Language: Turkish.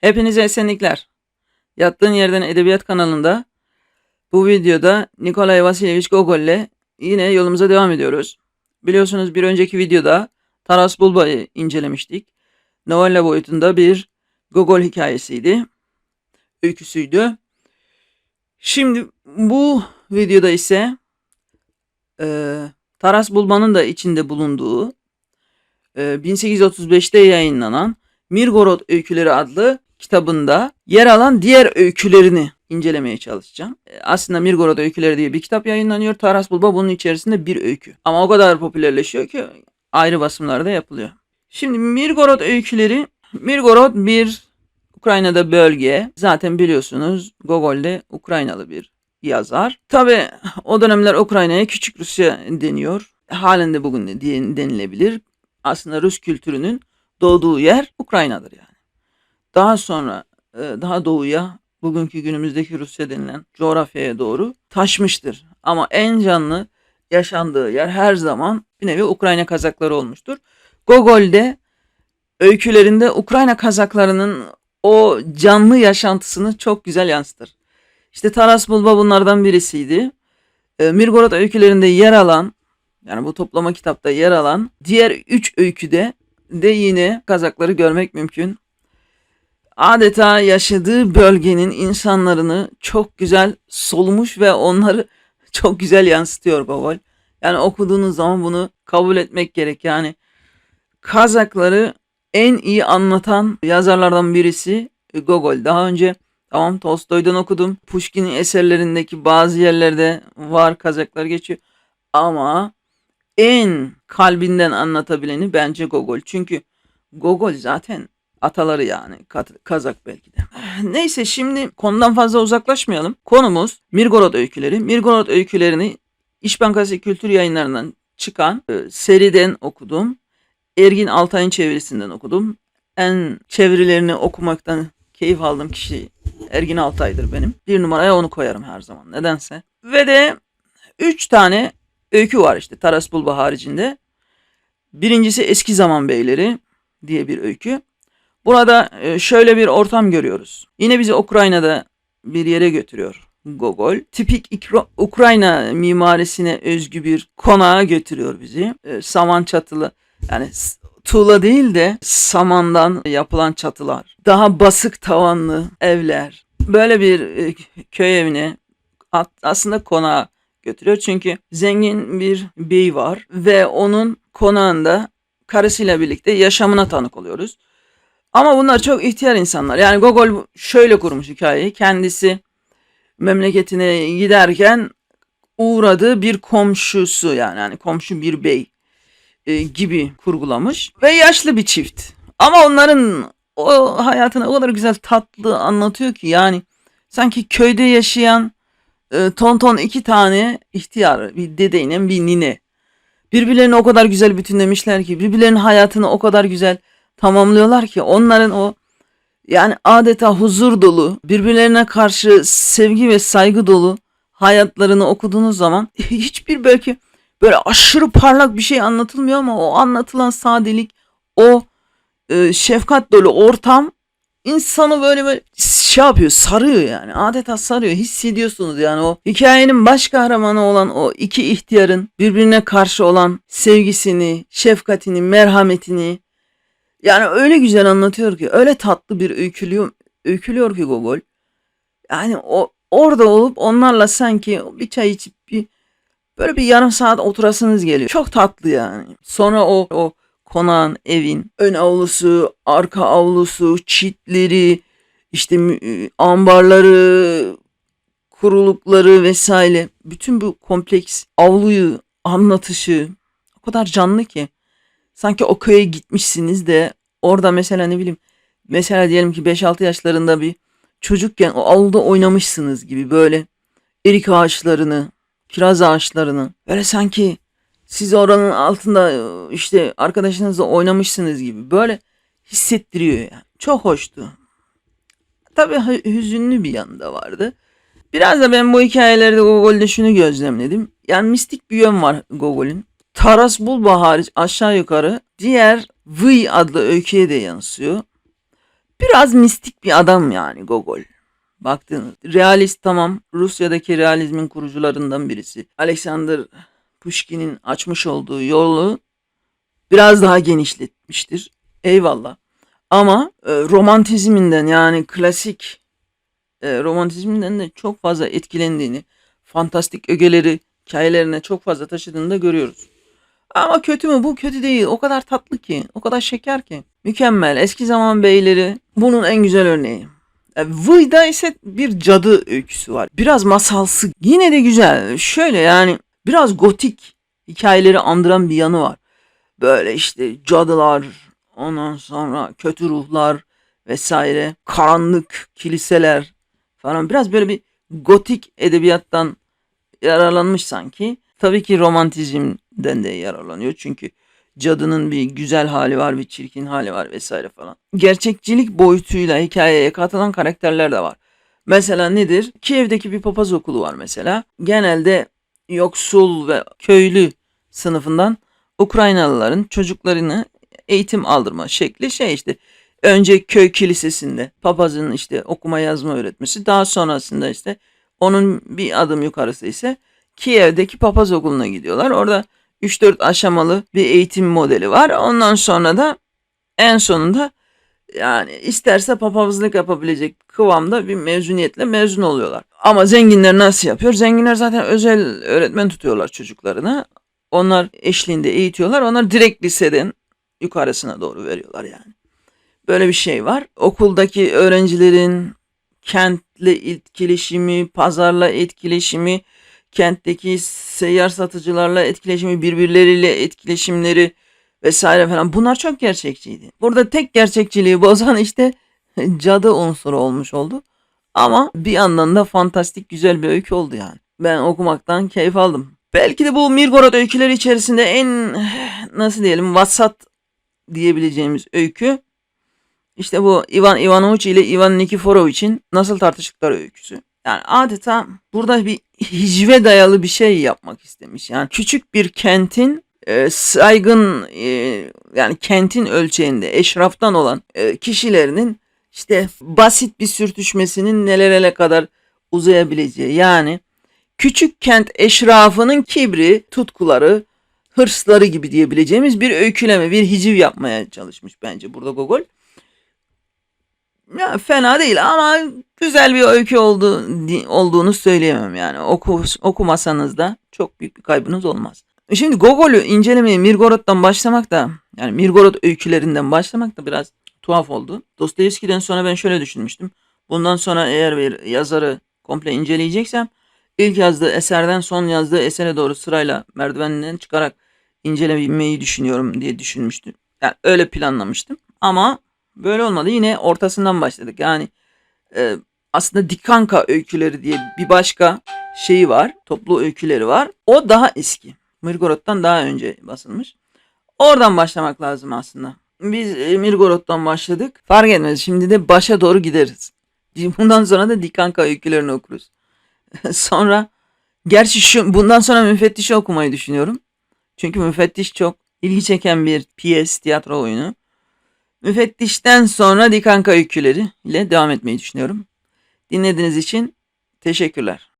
Hepinize esenlikler. Yattığın Yerden Edebiyat kanalında bu videoda Nikolay Vasilyevich Gogol'le yine yolumuza devam ediyoruz. Biliyorsunuz bir önceki videoda Taras Bulba'yı incelemiştik. Novella boyutunda bir Gogol hikayesiydi. Öyküsüydü. Şimdi bu videoda ise e, Taras Bulba'nın da içinde bulunduğu e, 1835'te yayınlanan Mirgorod Öyküleri adlı kitabında yer alan diğer öykülerini incelemeye çalışacağım. E, Aslında Mirgorod Öyküleri diye bir kitap yayınlanıyor. Taras Bulba bunun içerisinde bir öykü. Ama o kadar popülerleşiyor ki ayrı basımlarda yapılıyor. Şimdi Mirgorod Öyküleri, Mirgorod bir Ukrayna'da bölge. Zaten biliyorsunuz Gogol de Ukraynalı bir yazar. Tabi o dönemler Ukrayna'ya Küçük Rusya deniyor. Halen de bugün de denilebilir. Aslında Rus kültürünün doğduğu yer Ukrayna'dır yani. Daha sonra e, daha doğuya bugünkü günümüzdeki Rusya denilen coğrafyaya doğru taşmıştır. Ama en canlı yaşandığı yer her zaman bir nevi Ukrayna Kazakları olmuştur. Gogol'de öykülerinde Ukrayna Kazaklarının o canlı yaşantısını çok güzel yansıtır. İşte Taras Bulba bunlardan birisiydi. E, Mirgorod öykülerinde yer alan yani bu toplama kitapta yer alan diğer üç öyküde de yine Kazakları görmek mümkün. Adeta yaşadığı bölgenin insanlarını çok güzel solmuş ve onları çok güzel yansıtıyor Gogol. Yani okuduğunuz zaman bunu kabul etmek gerek. Yani Kazakları en iyi anlatan yazarlardan birisi Gogol. Daha önce tamam Tolstoy'dan okudum. Pushkin'in eserlerindeki bazı yerlerde var Kazaklar geçiyor. Ama en kalbinden anlatabileni bence Gogol. Çünkü Gogol zaten ataları yani Kazak belki de. Neyse şimdi konudan fazla uzaklaşmayalım. Konumuz Mirgorod öyküleri. Mirgorod öykülerini İş Bankası Kültür Yayınlarından çıkan e, seriden okudum. Ergin Altay'ın çevirisinden okudum. En çevirilerini okumaktan keyif aldığım kişi Ergin Altay'dır benim. Bir numaraya onu koyarım her zaman nedense. Ve de üç tane öykü var işte Taras Bulba haricinde. Birincisi Eski Zaman Beyleri diye bir öykü. Burada e, şöyle bir ortam görüyoruz. Yine bizi Ukrayna'da bir yere götürüyor Gogol. Tipik Ukrayna mimarisine özgü bir konağa götürüyor bizi. E, Saman çatılı yani tuğla değil de samandan yapılan çatılar. Daha basık tavanlı evler. Böyle bir e, köy evine aslında konağa götürüyor. Çünkü zengin bir bey var ve onun konağında karısıyla birlikte yaşamına tanık oluyoruz. Ama bunlar çok ihtiyar insanlar. Yani Gogol şöyle kurmuş hikayeyi. Kendisi memleketine giderken uğradığı bir komşusu yani hani komşu bir bey e, gibi kurgulamış ve yaşlı bir çift. Ama onların o hayatını o kadar güzel tatlı anlatıyor ki yani sanki köyde yaşayan e, tonton iki tane ihtiyar bir dedeyle bir nine birbirlerini o kadar güzel bütünlemişler ki birbirlerinin hayatını o kadar güzel tamamlıyorlar ki onların o yani adeta huzur dolu birbirlerine karşı sevgi ve saygı dolu hayatlarını okuduğunuz zaman hiçbir belki böyle aşırı parlak bir şey anlatılmıyor ama o anlatılan sadelik o e, şefkat dolu ortam insanı böyle böyle şey yapıyor sarıyor yani. Adeta sarıyor hissediyorsunuz yani o hikayenin baş kahramanı olan o iki ihtiyarın birbirine karşı olan sevgisini şefkatini merhametini yani öyle güzel anlatıyor ki öyle tatlı bir öykülüyor, öykülüyor ki Gogol yani o orada olup onlarla sanki bir çay içip bir böyle bir yarım saat oturasınız geliyor çok tatlı yani sonra o o konağın, evin ön avlusu, arka avlusu, çitleri, işte ambarları, kurulukları vesaire. Bütün bu kompleks avluyu anlatışı o kadar canlı ki. Sanki o köye gitmişsiniz de orada mesela ne bileyim mesela diyelim ki 5-6 yaşlarında bir çocukken o avluda oynamışsınız gibi böyle erik ağaçlarını, kiraz ağaçlarını böyle sanki siz oranın altında e, işte arkadaşınızla oynamışsınız gibi böyle hissettiriyor yani. Çok hoştu. Tabii hü- hüzünlü bir yanı da vardı. Biraz da ben bu hikayelerde Gogol'de şunu gözlemledim. Yani mistik bir yön var Gogol'ün. Taras Bulba hariç aşağı yukarı diğer Vıy adlı öyküye de yansıyor. Biraz mistik bir adam yani Gogol. Baktığınız. Realist tamam. Rusya'daki realizmin kurucularından birisi. Alexander Pushkin'in açmış olduğu yolu biraz daha genişletmiştir. Eyvallah. Ama e, romantizminden yani klasik e, romantizminden de çok fazla etkilendiğini, fantastik ögeleri hikayelerine çok fazla taşıdığını da görüyoruz. Ama kötü mü? Bu kötü değil. O kadar tatlı ki, o kadar şeker ki. Mükemmel. Eski zaman beyleri bunun en güzel örneği. E, Vıy'da ise bir cadı öyküsü var. Biraz masalsı. Yine de güzel. Şöyle yani biraz gotik hikayeleri andıran bir yanı var. Böyle işte cadılar, ondan sonra kötü ruhlar vesaire, karanlık kiliseler falan. Biraz böyle bir gotik edebiyattan yararlanmış sanki. Tabii ki romantizmden de yararlanıyor. Çünkü cadının bir güzel hali var, bir çirkin hali var vesaire falan. Gerçekçilik boyutuyla hikayeye katılan karakterler de var. Mesela nedir? Kiev'deki bir papaz okulu var mesela. Genelde yoksul ve köylü sınıfından Ukraynalıların çocuklarını eğitim aldırma şekli şey işte önce köy kilisesinde papazın işte okuma yazma öğretmesi daha sonrasında işte onun bir adım yukarısı ise Kiev'deki papaz okuluna gidiyorlar. Orada 3-4 aşamalı bir eğitim modeli var. Ondan sonra da en sonunda yani isterse papazlık yapabilecek kıvamda bir mezuniyetle mezun oluyorlar. Ama zenginler nasıl yapıyor? Zenginler zaten özel öğretmen tutuyorlar çocuklarına. Onlar eşliğinde eğitiyorlar. Onlar direkt liseden yukarısına doğru veriyorlar yani. Böyle bir şey var. Okuldaki öğrencilerin kentle etkileşimi, pazarla etkileşimi, kentteki seyyar satıcılarla etkileşimi, birbirleriyle etkileşimleri vesaire falan bunlar çok gerçekçiydi. Burada tek gerçekçiliği bozan işte cadı unsuru olmuş oldu. Ama bir yandan da fantastik güzel bir öykü oldu yani. Ben okumaktan keyif aldım. Belki de bu Mirgorod öyküleri içerisinde en nasıl diyelim vasat diyebileceğimiz öykü işte bu Ivan Ivanoviç ile Ivan Nikiforoviç'in nasıl tartıştıkları öyküsü. Yani adeta burada bir hicve dayalı bir şey yapmak istemiş. Yani küçük bir kentin e, saygın e, yani kentin ölçeğinde eşraftan olan e, kişilerinin işte basit bir sürtüşmesinin nelere kadar uzayabileceği yani küçük kent eşrafının kibri, tutkuları, hırsları gibi diyebileceğimiz bir öyküleme, bir hiciv yapmaya çalışmış bence burada Gogol. Ya fena değil ama güzel bir öykü oldu, olduğunu söyleyemem yani. Oku, okumasanız da çok büyük bir kaybınız olmaz. Şimdi Gogol'ü incelemeye Mirgorod'dan başlamak da yani Mirgorod öykülerinden başlamak da biraz tuhaf oldu. Dostoyevski'den sonra ben şöyle düşünmüştüm. Bundan sonra eğer bir yazarı komple inceleyeceksem ilk yazdığı eserden son yazdığı esere doğru sırayla merdivenden çıkarak incelemeyi düşünüyorum diye düşünmüştüm. Yani öyle planlamıştım. Ama böyle olmadı. Yine ortasından başladık. Yani e, aslında Dikanka öyküleri diye bir başka şeyi var. Toplu öyküleri var. O daha eski. Mirgorod'dan daha önce basılmış. Oradan başlamak lazım aslında. Biz e, Mirgorod'dan başladık. Fark etmez. Şimdi de başa doğru gideriz. Bundan sonra da Dikanka öykülerini okuruz. sonra gerçi şu bundan sonra müfettişi okumayı düşünüyorum. Çünkü müfettiş çok ilgi çeken bir piyes, tiyatro oyunu. Müfettişten sonra Dikanka öyküleri ile devam etmeyi düşünüyorum. Dinlediğiniz için teşekkürler.